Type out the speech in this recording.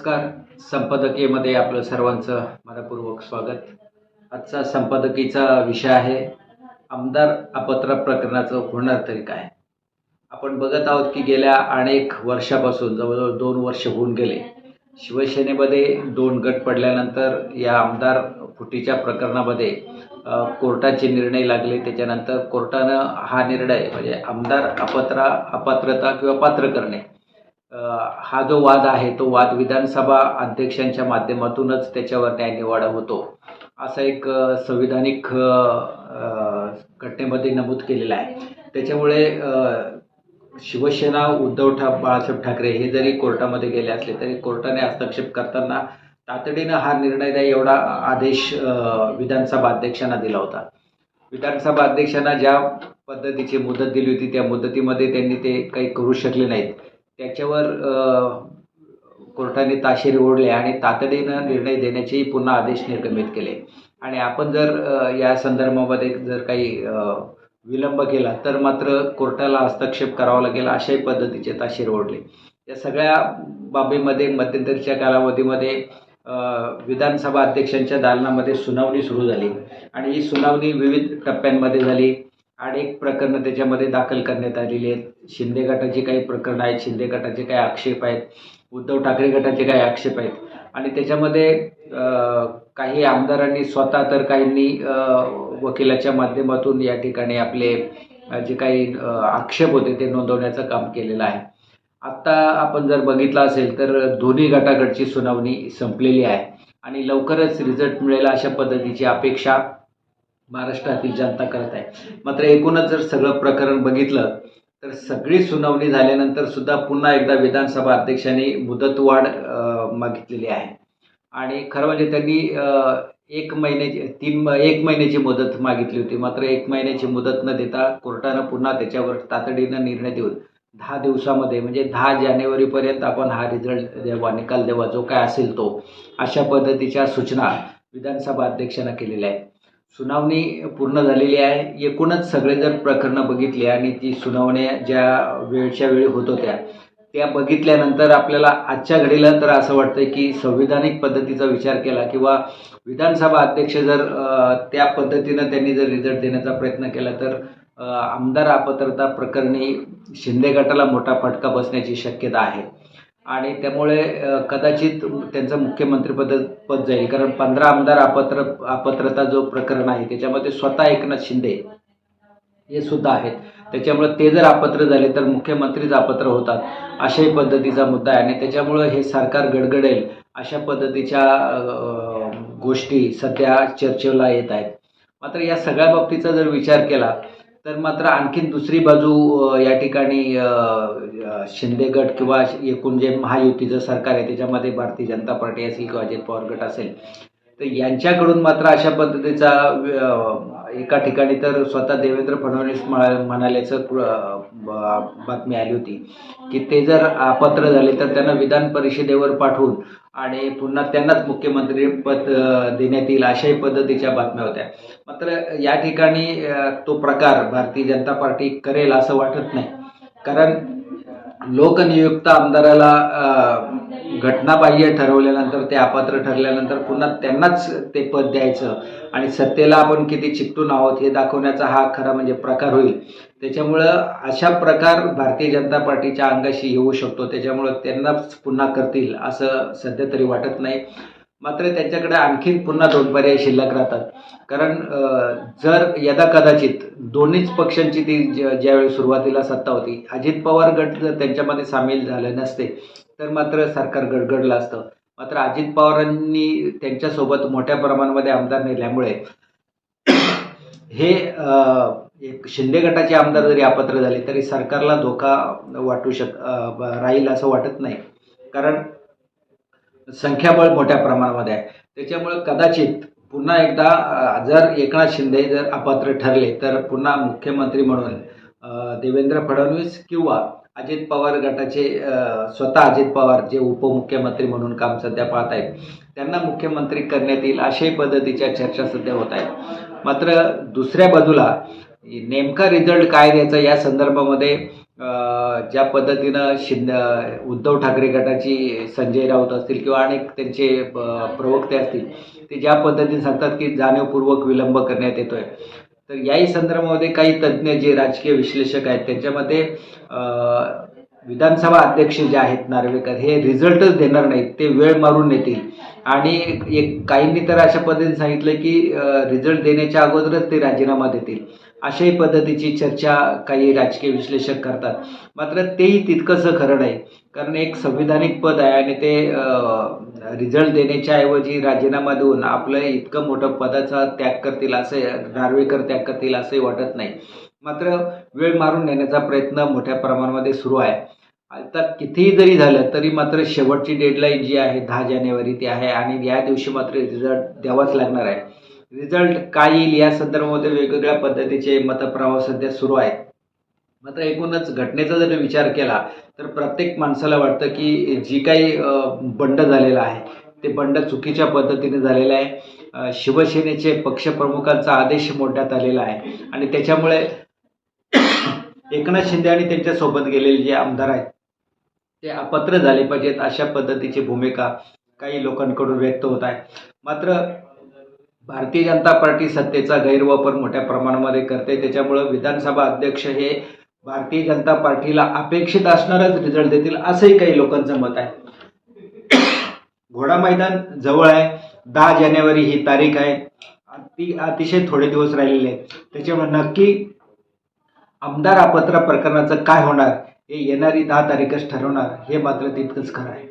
नमस्कार. संपादकीयमध्ये आपलं सर्वांचं मनपूर्वक स्वागत. आजचा संपादकीचा विषय आहे आमदार अपत्र प्रकरणाचं होणार तरी काय? आपण बघत आहोत की गेल्या अनेक वर्षापासून जवळजवळ दोन वर्ष होऊन गेले शिवसेनेमध्ये दोन गट पडल्यानंतर या आमदार फुटीच्या प्रकरणामध्ये कोर्टाचे निर्णय लागले. त्याच्यानंतर कोर्टानं हा निर्णय म्हणजे आमदार अपत्रा अपात्रता किंवा पात्र करणे हा जो वाद आहे तो वाद विधानसभा अध्यक्षांच्या माध्यमातूनच त्याच्यावर न्यायनिवाडा होतो. असा एक संविधानिक घटनेमध्ये नमूद केलेला आहे. त्याच्यामुळे शिवसेना उद्धव ठा बाळासाहेब ठाकरे हे जरी कोर्टामध्ये गेले असले तरी कोर्टाने हस्तक्षेप करताना तातडीनं हा निर्णय द्या एवढा आदेश विधानसभा अध्यक्षांना दिला होता. विधानसभा अध्यक्षांना ज्या पद्धतीची मुदत दिली होती त्या मुदतीमध्ये त्यांनी ते काही करू शकले नाहीत. त्याच्यावर कोर्टाने ताशेरे ओढले आणि तातडीनं निर्णय देण्याचेही पुन्हा आदेश निर्गमित केले. आणि आपण जर या संदर्भामध्ये जर काही विलंब केला तर मात्र कोर्टाला हस्तक्षेप करावा लागेल अशाही पद्धतीचे ताशेरे ओढले. या सगळ्या बाबीमध्ये मध्यंतरीच्या कालावधीमध्ये विधानसभा अध्यक्षांच्या दालनामध्ये सुनावणी सुरू झाली. आणि ही सुनावणी विविध टप्प्यांमध्ये झाली. अनेक प्रकरणं त्याच्यामध्ये दाखल करण्यात आलेली आहेत. शिंदे गटाचे काही प्रकरणं आहेत शिंदे गटाचे काही आक्षेप आहेत उद्धव ठाकरे गटाचे काही आक्षेप आहेत. आणि त्याच्यामध्ये काही आमदारांनी स्वतः तर काहींनी वकिलाच्या माध्यमातून या ठिकाणी आपले जे काही आक्षेप होते ते नोंदवण्याचं काम केलेलं आहे. आत्ता आपण जर बघितलं असेल तर दोन्ही गटाकडची सुनावणी संपलेली आहे. आणि लवकरच रिझल्ट मिळेल अशा पद्धतीची अपेक्षा महाराष्ट्रातील जनता करत आहे. मात्र एकूणच जर सगळं प्रकरण बघितलं तर सगळी सुनावणी झाल्यानंतर सुद्धा पुन्हा एकदा विधानसभा अध्यक्षांनी मुदतवाढ मागितलेली आहे. आणि खरं म्हणजे त्यांनी एक महिन्याची तीन एक महिन्याची मुदत मागितली होती. मात्र एक महिन्याची मुदत न देता कोर्टानं पुन्हा त्याच्यावर तातडीनं निर्णय देऊन दहा दिवसामध्ये म्हणजे दहा जानेवारीपर्यंत आपण हा रिझल्ट द्यावा निकाल द्यावा जो काय असेल तो अशा पद्धतीच्या सूचना विधानसभा अध्यक्षांना केलेल्या आहेत. सुनावणी पूर्ण झालेली आहे. एकूणच सगळे जर प्रकरणं बघितली आणि ती सुनावण्या ज्या वेळच्या वेळी होत होत्या त्या बघितल्यानंतर आपल्याला आजच्या घडीला तर असं वाटतं की संविधानिक पद्धतीचा विचार केला किंवा विधानसभा अध्यक्ष जर त्या पद्धतीनं त्यांनी जर रिझल्ट देण्याचा प्रयत्न केला तर आमदार अपात्रता प्रकरणी शिंदे गटाला मोठा फटका बसण्याची शक्यता आहे. आणि त्यामुळे कदाचित त्यांचं मुख्यमंत्रीपद पद जाईल. कारण पंधरा आमदार अपात्र अपात्रता जो प्रकरण आहे त्याच्यामध्ये स्वतः एकनाथ शिंदे हे सुद्धा आहेत. त्याच्यामुळे ते जर अपात्र झाले तर मुख्यमंत्रीच अपात्र होतात अशाही पद्धतीचा मुद्दा आहे. आणि त्याच्यामुळं हे सरकार गडगडेल अशा पद्धतीच्या गोष्टी सध्या चर्चेला येत आहेत. मात्र या सगळ्या बाबतीचा जर विचार केला तर मात्र आणखीन दुसरी बाजू या ठिकाणी अ, शिंदे गट किंवा एकूण जे महायुतीचं सरकार आहे त्याच्यामध्ये भारतीय जनता पार्टी असेल किंवा अजित पवार गट असेल तर यांच्याकडून मात्र अशा पद्धतीचा एका ठिकाणी तर स्वतः देवेंद्र फडणवीस म्हणा- म्हणाल्याचं बातमी आली होती की ते जर अपात्र झाले तर त्यांना विधान परिषदेवर पाठवून आणि पुन्हा त्यांनाच मुख्यमंत्री पद देण्यात येईल अशाही पद्धतीच्या बातम्या होत्या. मात्र या ठिकाणी तो प्रकार भारतीय जनता पार्टी करेल असं वाटत नाही. कारण लोकनियुक्त आमदाराला घटनाबाह्य ठरवल्यानंतर ते अपात्र ठरल्यानंतर पुन्हा त्यांनाच ते पद द्यायचं आणि सत्तेला आपण किती चिकटून आहोत हे दाखवण्याचा हा खरा म्हणजे प्रकार होईल. त्याच्यामुळं अशा प्रकार भारतीय जनता पार्टीच्या अंगाशी येऊ शकतो. त्याच्यामुळं त्यांनाच पुन्हा करतील असं सध्या तरी वाटत नाही. मात्र त्यांच्याकडे आणखीन पुन्हा दोन पर्याय शिल्लक राहतात. कारण जर यदा कदाचित दोन्हीच पक्षांची ती ज्यावेळी सुरुवातीला सत्ता होती अजित पवार गट जर त्यांच्यामध्ये सामील झाले नसते तर मात्र सरकार गडगडलं असतं. मात्र अजित पवारांनी त्यांच्यासोबत मोठ्या प्रमाणामध्ये आमदार नेल्यामुळे हे एक शिंदे गटाचे आमदार जरी अपात्र झाले तरी सरकारला धोका वाटू शक राहील असं वाटत नाही. कारण संख्याबळ मोठ्या प्रमाणामध्ये आहे. त्याच्यामुळे कदाचित पुन्हा एकदा जर एकनाथ शिंदे जर अपात्र ठरले तर पुन्हा मुख्यमंत्री म्हणून देवेंद्र फडणवीस किंवा अजित पवार गटाचे स्वतः अजित पवार जे उपमुख्यमंत्री म्हणून काम सध्या पाहत आहेत त्यांना मुख्यमंत्री करण्यात येईल अशाही पद्धतीच्या चर्चा सध्या होत आहेत. मात्र दुसऱ्या बाजूला नेमका रिझल्ट काय द्यायचा या संदर्भामध्ये ज्या पद्धतीनं शिंद उद्धव ठाकरे गटाची संजय राऊत असतील किंवा अनेक त्यांचे प्रवक्ते असतील ते ज्या पद्धतीने सांगतात की जाणीवपूर्वक विलंब करण्यात येतोय. तर याही संदर्भामध्ये काही तज्ज्ञ जे राजकीय विश्लेषक आहेत त्यांच्यामध्ये विधानसभा अध्यक्ष जे आहेत नार्वेकर हे रिझल्टच देणार नाहीत. ते वेळ मारून येतील आणि एक काहींनी तर अशा पद्धतीने सांगितलं की रिझल्ट देण्याच्या अगोदरच ते राजीनामा देतील. अशाही पद्धतीची चर्चा काही राजकीय विश्लेषक करतात. मात्र तेही तितकंसं खरं नाही. कारण एक संविधानिक पद आहे आणि ते रिझल्ट देण्याच्या ऐवजी राजीनामा देऊन आपलं इतकं मोठं पदाचा त्याग करतील असे नार्वेकर त्याग करतील असंही वाटत नाही. मात्र वेळ मारून नेण्याचा प्रयत्न मोठ्या प्रमाणामध्ये सुरू आहे. आता कितीही जरी झालं तरी मात्र शेवटची डेडलाईन जी आहे दहा जानेवारी ती आहे आणि या दिवशी मात्र रिझल्ट द्यावाच लागणार आहे. रिझल्ट काय येईल या संदर्भामध्ये वेगवेगळ्या पद्धतीचे मतप्रवाह सध्या सुरू आहेत. मात्र एकूणच घटनेचा जर विचार केला तर प्रत्येक माणसाला वाटतं की जी काही बंड झालेलं आहे ते बंड चुकीच्या पद्धतीने झालेलं आहे. शिवसेनेचे पक्षप्रमुखांचा आदेश मोडण्यात आलेला आहे आणि त्याच्यामुळे एकनाथ शिंदे आणि त्यांच्यासोबत गेलेले जे आमदार आहेत ते अपात्र झाले पाहिजेत अशा पद्धतीची भूमिका काही लोकांकडून व्यक्त होत आहे. मात्र भारतीय जनता पार्टी सत्तेचा गैरवापर मोठ्या प्रमाणामध्ये करते. त्याच्यामुळं विधानसभा अध्यक्ष हे भारतीय जनता पार्टीला अपेक्षित असणारच रिझल्ट देतील असंही काही लोकांचं मत आहे. घोडा मैदान जवळ आहे. दहा जानेवारी ही तारीख आहे. ती अतिशय थोडे दिवस राहिलेले आहेत. त्याच्यामुळे नक्की आमदार अपात्र प्रकरणाचं काय होणार? हे येणारी दहा तारीखच ठरवणार. हे मात्र तितकंच खरं आहे.